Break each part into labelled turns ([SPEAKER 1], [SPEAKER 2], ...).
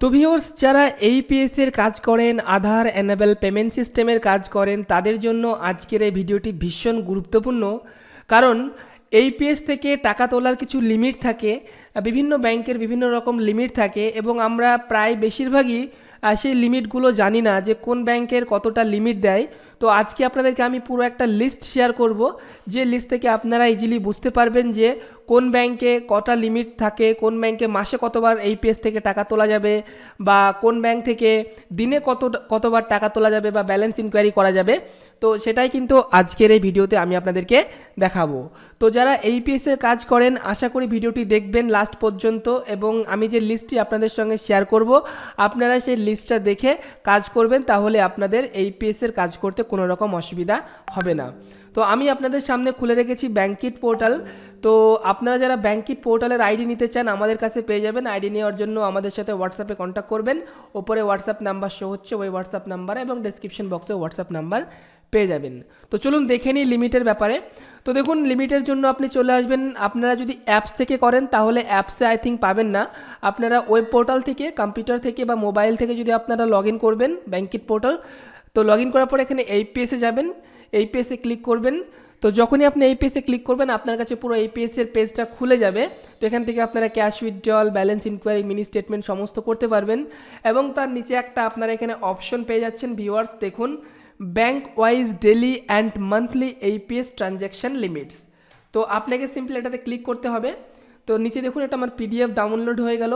[SPEAKER 1] তো ভিউয়ার্স যারা এইপিএসের কাজ করেন আধার অ্যানেবেল পেমেন্ট সিস্টেমের কাজ করেন, তাদের জন্য আজকের এই ভিডিওটি ভীষণ গুরুত্বপূর্ণ। কারণ এইপিএস থেকে টাকা তোলার কিছু লিমিট থাকে, বিভিন্ন ব্যাংকের বিভিন্ন রকম লিমিট থাকে, এবং আমরা প্রায় বেশিরভাগই সেই লিমিটগুলো জানি না যে কোন ব্যাংকের কতটা লিমিট দেয়। তো আজকে আপনাদেরকে আমি পুরো একটা লিস্ট শেয়ার করব, যে লিস্ট থেকে আপনারা ইজিলি বুঝতে পারবেন যে কোন ব্যাংকে কটা লিমিট থাকে, কোন ব্যাংকে মাসে কতবার এই পেজ থেকে টাকা তোলা যাবে বা কোন ব্যাংক থেকে দিনে কত, কতবার টাকা তোলা যাবে বা ব্যালেন্স ইনকোয়ারি করা যাবে। তো সেটাই কিন্তু আজকের এই ভিডিওতে আমি আপনাদেরকে দেখাবো। তো যারা এই এর কাজ করেন, আশা করি ভিডিওটি দেখবেন লাস্ট পর্যন্ত এবং আমি যে লিস্টটি আপনাদের সঙ্গে শেয়ার করব, আপনারা সেই লিস্টটা দেখে কাজ করবেন, তাহলে আপনাদের এই পিএসের কাজ করতে কোনো রকম অসুবিধা হবে না। তো আমি আপনাদের সামনে খুলে রেখেছি ব্যাঙ্কিট পোর্টাল তো আপনারা যারা ব্যাঙ্কিট পোর্টালের আইডি নিতে চান, আমাদের কাছে পেয়ে যাবেন। আইডি নেওয়ার জন্য আমাদের সাথে হোয়াটসঅ্যাপে কন্ট্যাক্ট করবেন। ওপরে হোয়াটসঅ্যাপ নাম্বার শো হচ্ছে ওই হোয়াটসঅ্যাপ নাম্বার এবং ডেসক্রিপশন বক্সে হোয়াটসঅ্যাপ নাম্বার পেয়ে যাবেন। তো চলুন দেখে নিই লিমিটের ব্যাপারে। তো দেখুন, লিমিটের জন্য আপনি চলে আসবেন। আপনারা যদি অ্যাপস থেকে করেন, তাহলে অ্যাপসে আই থিঙ্ক পাবেন না। আপনারা ওয়েব পোর্টাল থেকে, কম্পিউটার থেকে বা মোবাইল থেকে যদি আপনারা লগ করবেন ব্যাঙ্কিট পোর্টাল, তো লগ ইন করার পর এখানে এই পেজে যাবেন। এই পেজে ক্লিক করবেন। তো যখনই আপনি এই পেজে ক্লিক করবেন, আপনার কাছে পুরো এই পেজটা খুলে যাবে। তো এখান থেকে আপনারা cash withdrawal, balance enquiry, mini statement সমস্ত করতে পারবেন। এবং তার নিচে একটা আপনারা এখানে অপশন পেয়ে যাচ্ছেন ভিউয়ার্স। দেখুন bank wise daily and monthly AEPS transaction limits তো আপনাকে সিম্পলি এটাতে ক্লিক করতে হবে। তো নিচে দেখুন, এটা আমার পিডিএফ ডাউনলোড হয়ে গেল।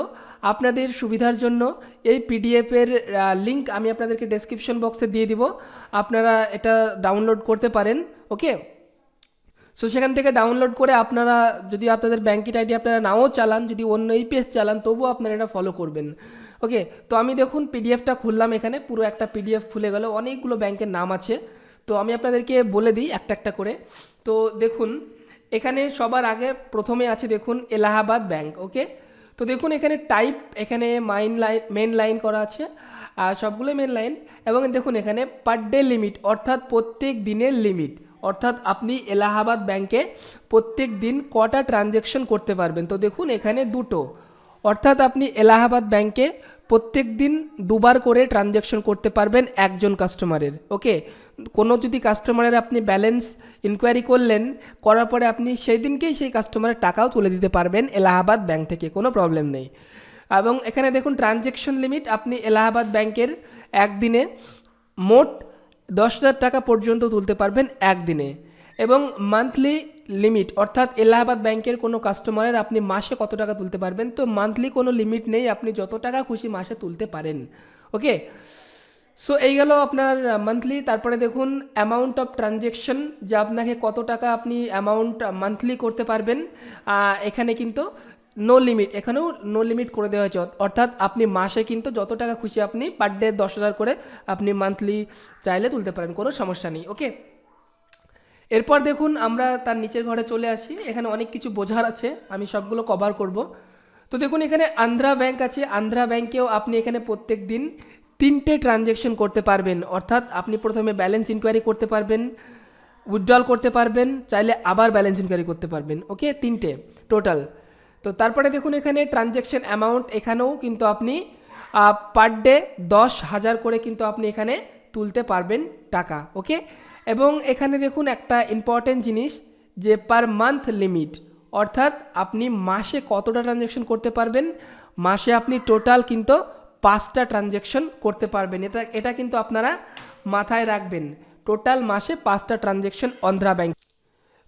[SPEAKER 1] আপনাদের সুবিধার জন্য এই পিডিএফের লিঙ্ক আমি আপনাদেরকে ডেসক্রিপশন বক্সে দিয়ে দিব। আপনারা এটা ডাউনলোড করতে পারেন ওকে সো সেখান থেকে ডাউনলোড করে আপনারা যদি আপনাদের ব্যাঙ্কিট আইডি আপনারা নাও চালান, যদি অন্য পেজ চালান, তবুও আপনারা এটা ফলো করবেন। ওকে তো আমি দেখুন পিডিএফটা খুললাম এখানে, পুরো একটা পিডিএফ খুলে গেল, অনেকগুলো ব্যাংকের নাম আছে। তো আমি আপনাদেরকে বলে দিই একটা একটা করে। তো দেখুন, এখানে সবার আগে প্রথমে আছে দেখুন এলাহাবাদ ব্যাংক ওকে তো দেখুন এখানে টাইপ এখানে মাইন লাইন মেন লাইন করা আছে, আর সবগুলোই মেন লাইন এবং দেখুন এখানে পার ডে লিমিট অর্থাৎ প্রত্যেক দিনের লিমিট অর্থাৎ আপনি এলাহাবাদ ব্যাংকে প্রত্যেক দিন কটা ট্রানজ্যাকশন করতে পারবেন। তো দেখুন এখানে দুটো, অর্থাৎ আপনি এলাহাবাদ ব্যাংকে প্রত্যেক দিন দুবার করে ট্রানজ্যাকশন করতে পারবেন একজন কাস্টমারের ওকে কোনো যদি কাস্টমারের আপনি ব্যালেন্স ইনকোয়ারি করলেন, করার পরে আপনি সেই দিনকেই সেই কাস্টমারের টাকাও তুলে দিতে পারবেন এলাহাবাদ ব্যাংক থেকে, কোনো প্রবলেম নেই। এবং এখানে দেখুন ট্রানজ্যাকশন লিমিট আপনি এলাহাবাদ ব্যাংকের একদিনে মোট দশ হাজার টাকা পর্যন্ত তুলতে পারবেন একদিনে। এবং মান্থলি লিমিট অর্থাৎ এলাহাবাদ ব্যাংকের কোনো কাস্টমারের আপনি মাসে কত টাকা তুলতে পারবেন? তো মান্থলি কোনো লিমিট নেই, আপনি যত টাকা খুশি মাসে তুলতে পারেন। ওকে সো এই গেল আপনার মান্থলি তারপরে দেখুন অ্যামাউন্ট অফ ট্রানজ্যাকশন যে আপনাকে কত টাকা আপনি অ্যামাউন্ট মান্থলি করতে পারবেন। এখানে কিন্তু নো লিমিট এখানেও নো লিমিট করে দেওয়া হয়েছে। অর্থাৎ আপনি মাসে কিন্তু যত টাকা খুশি আপনি পার ডে দশ হাজার করে আপনি মান্থলি চাইলে তুলতে পারেন, কোনো সমস্যা নেই। ওকে এরপর দেখুন, আমরা তার নিচের ঘরে চলে আসি। এখানে অনেক কিছু বোঝার আছে, আমি সবগুলো কভার করব। তো দেখুন, এখানে আন্ধ্রা ব্যাংক আছে। আন্ধ্রা ব্যাংকেও আপনি এখানে প্রত্যেক দিন তিনটে ট্রানজ্যাকশন করতে পারবেন। অর্থাৎ আপনি প্রথমে ব্যালেন্স ইনকোয়ারি করতে পারবেন উইথড্রল করতে পারবেন, চাইলে আবার ব্যালেন্স ইনকোয়ারি করতে পারবেন। ওকে তিনটে টোটাল তো তারপরে দেখুন, এখানে ট্রানজ্যাকশন অ্যামাউন্ট এখানেও কিন্তু আপনি পার ডে দশ হাজার করে কিন্তু আপনি এখানে তুলতে পারবেন টাকা। ওকে এবং এখানে দেখুন একটা ইম্পর্টেন্ট জিনিস, যে পার মান্থ লিমিট অর্থাৎ আপনি মাসে কতটা ট্রানজ্যাকশন করতে পারবেন? মাসে আপনি টোটাল কিন্তু পাঁচটা ট্রানজ্যাকশন করতে পারবেন। এটা এটা কিন্তু আপনারা মাথায় রাখবেন। টোটাল মাসে পাঁচটা ট্রানজ্যাকশন অন্ধ্রা ব্যাংক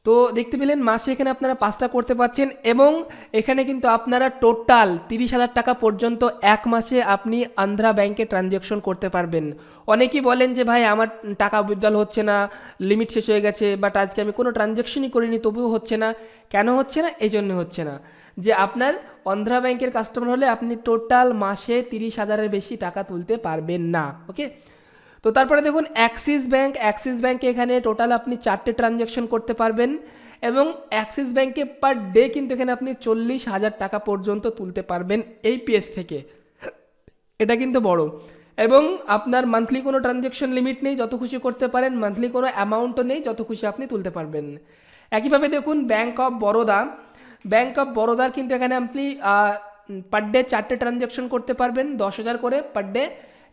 [SPEAKER 1] তো দেখতে পেলেন মাসে এখানে আপনারা পাঁচটা করতে পারছেন এবং এখানে কিন্তু আপনারা টোটাল তিরিশ হাজার টাকা পর্যন্ত এক মাসে আপনি আন্ধ্রা ব্যাংকে ট্রানজ্যাকশন করতে পারবেন। অনেকেই বলেন যে, ভাই, আমার টাকা উইথড্রল হচ্ছে না লিমিট শেষ হয়ে গেছে বাট আজকে আমি কোনো ট্রানজ্যাকশনই করিনি, তবুও হচ্ছে না। কেন হচ্ছে না? এই জন্য হচ্ছে না। যে, আপনার অন্ধ্রা ব্যাংকের কাস্টমার হলে আপনি টোটাল মাসে তিরিশ হাজারের বেশি টাকা তুলতে পারবেন না ওকে তো তারপরে দেখুন অ্যাক্সিস ব্যাঙ্ক অ্যাক্সিস ব্যাঙ্কে এখানে টোটাল আপনি চারটে ট্রানজ্যাকশন করতে পারবেন এবং অ্যাক্সিস ব্যাঙ্কে পার ডে কিন্তু এখানে আপনি চল্লিশ হাজার টাকা পর্যন্ত তুলতে পারবেন এই পিএস থেকে। এটা কিন্তু বড়। এবং আপনার মান্থলি কোনো ট্রানজ্যাকশন লিমিট নেই, যত খুশি করতে পারেন মান্থলি কোনো অ্যামাউন্টও নেই, যত খুশি আপনি তুলতে পারবেন। একইভাবে দেখুন bank of Baroda bank of বরোদার কিন্তু এখানে আপনি পার ডে চারটে ট্রানজ্যাকশন করতে পারবেন, দশ হাজার করে পার ডে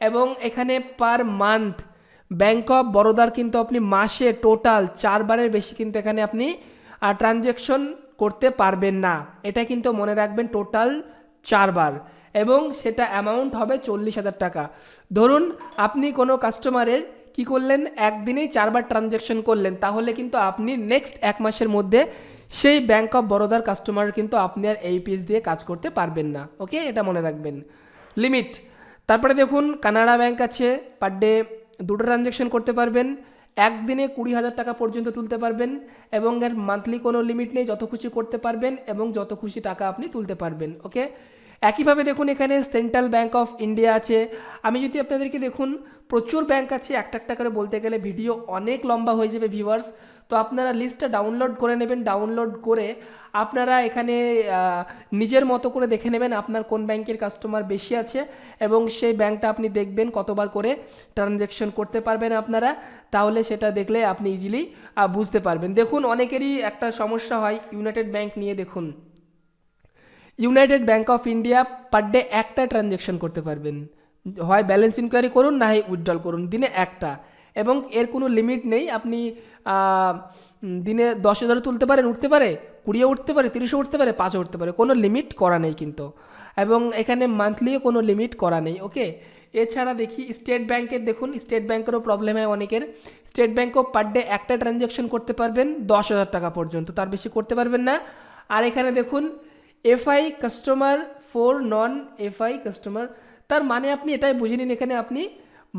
[SPEAKER 1] এবং এখানে পার মান্থ ব্যাংক অফ বরোদার কিন্তু আপনি মাসে টোটাল চারবারের বেশি কিন্তু এখানে আপনি ট্রানজ্যাকশন করতে পারবেন না। এটা কিন্তু মনে রাখবেন টোটাল চারবার এবং সেটা অ্যামাউন্ট হবে চল্লিশ হাজার টাকা। ধরুন আপনি কোনো কাস্টমারের কি করলেন? একদিনেই চারবার ট্রানজ্যাকশন করলেন, তাহলে কিন্তু আপনি নেক্সট এক মাসের মধ্যে সেই ব্যাংক অফ বরোদার কাস্টমার কিন্তু আপনি আর এই পিস দিয়ে কাজ করতে পারবেন না। ওকে এটা মনে রাখবেন। লিমিট তারপরে দেখুন কানাডা ব্যাংক আছে পার ডে দুটো ট্রানজ্যাকশন করতে পারবেন, একদিনে কুড়ি হাজার টাকা পর্যন্ত তুলতে পারবেন এবং এর মান্থলি কোনো লিমিট নেই, যত খুশি করতে পারবেন এবং যত খুশি টাকা আপনি তুলতে পারবেন ওকে একইভাবে দেখুন এখানে সেন্ট্রাল ব্যাঙ্ক অফ ইন্ডিয়া আছে। আমি যদি আপনাদেরকে দেখুন, প্রচুর ব্যাঙ্ক আছে, একটা একটা করে বলতে গেলে ভিডিও অনেক লম্বা হয়ে যাবে ভিউয়ার্স তো আপনারা লিস্টটা ডাউনলোড করে নেবেন ডাউনলোড করে আপনারা এখানে নিজের মতো করে দেখে নেবেন আপনার কোন ব্যাংকের কাস্টমার বেশি আছে এবং সেই ব্যাংকটা আপনি দেখবেন কতবার করে ট্রানজ্যাকশন করতে পারবেন আপনারা। তাহলে সেটা দেখলে আপনি ইজিলি বুঝতে পারবেন। দেখুন, অনেকেরই একটা সমস্যা হয় ইউনাইটেড ব্যাংক নিয়ে, দেখুন। United bank of India per day একটা ট্রানজ্যাকশন করতে পারবেন। হয় ব্যালেন্স ইনকোয়ারি করুন, না হয় উইথড্রল করুন। দিনে একটা। এবং এর কোনো লিমিট নেই। আপনি দিনে দশ হাজারও তুলতে পারেন, উঠতে পারে, কুড়িও উঠতে পারে, তিরিশও উঠতে পারে, পাঁচও উঠতে পারে, কোনো লিমিট করা নেই কিন্তু। এবং এখানে মান্থলিও কোনো লিমিট করা নেই ওকে এছাড়া দেখি স্টেট ব্যাংকের দেখুন স্টেট ব্যাংকেরও প্রবলেম হয় অনেকের। স্টেট ব্যাংকও পার ডে একটা ট্রানজ্যাকশন করতে পারবেন দশ হাজার টাকা পর্যন্ত, তার বেশি করতে পারবেন না। আর এখানে দেখুন FI customer for non FI customer তার মানে আপনি এটাই বুঝে নিন এখানে আপনি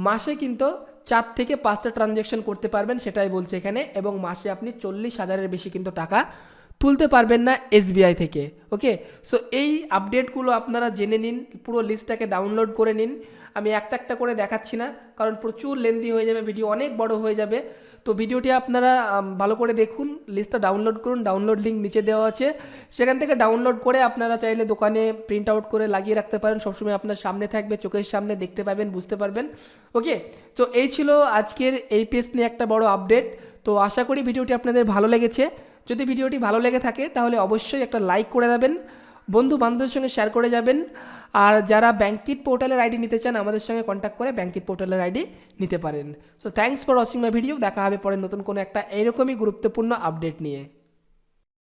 [SPEAKER 1] মাসে কিন্তু চার থেকে পাঁচটা ট্রানজ্যাকশন করতে পারবেন, সেটাই বলছে এখানে, এবং মাসে আপনি চল্লিশ হাজারের বেশি কিন্তু টাকা তুলতে পারবেন না এসবিআই থেকে ওকে সো এই আপডেটগুলো আপনারা জেনে নিন, পুরো লিস্টটাকে ডাউনলোড করে নিন। আমি একটা একটা করে দেখাচ্ছি না, কারণ প্রচুর লেন্দি হয়ে যাবে ভিডিও অনেক বড় হয়ে যাবে। তো ভিডিওটি আপনারা ভালো করে দেখুন লিস্টটা ডাউনলোড করুন ডাউনলোড লিঙ্ক নিচে দেওয়া আছে। সেখান থেকে ডাউনলোড করে আপনারা চাইলে দোকানে প্রিন্ট আউট করে লাগিয়ে রাখতে পারেন। সবসময় আপনার সামনে থাকবে, চোখের সামনে দেখতে পাবেন, বুঝতে পারবেন। ওকে তো এই ছিল আজকের এই পেজ নিয়ে একটা বড় আপডেট তো আশা করি ভিডিওটি আপনাদের ভালো লেগেছে। যদি ভিডিওটি ভালো লেগে থাকে, তাহলে অবশ্যই একটা লাইক করে দেবেন। বন্ধু বান্ধবের সঙ্গে শেয়ার করে যাবেন। আর যারা ব্যাঙ্কিট পোর্টালের আইডি নিতে চান, আমাদের সঙ্গে কন্ট্যাক্ট করে ব্যাঙ্কিট পোর্টালের আইডি নিতে পারেন। So thanks for watching my video দেখা হবে পরে নতুন কোনো একটা এরকমই গুরুত্বপূর্ণ আপডেট নিয়ে।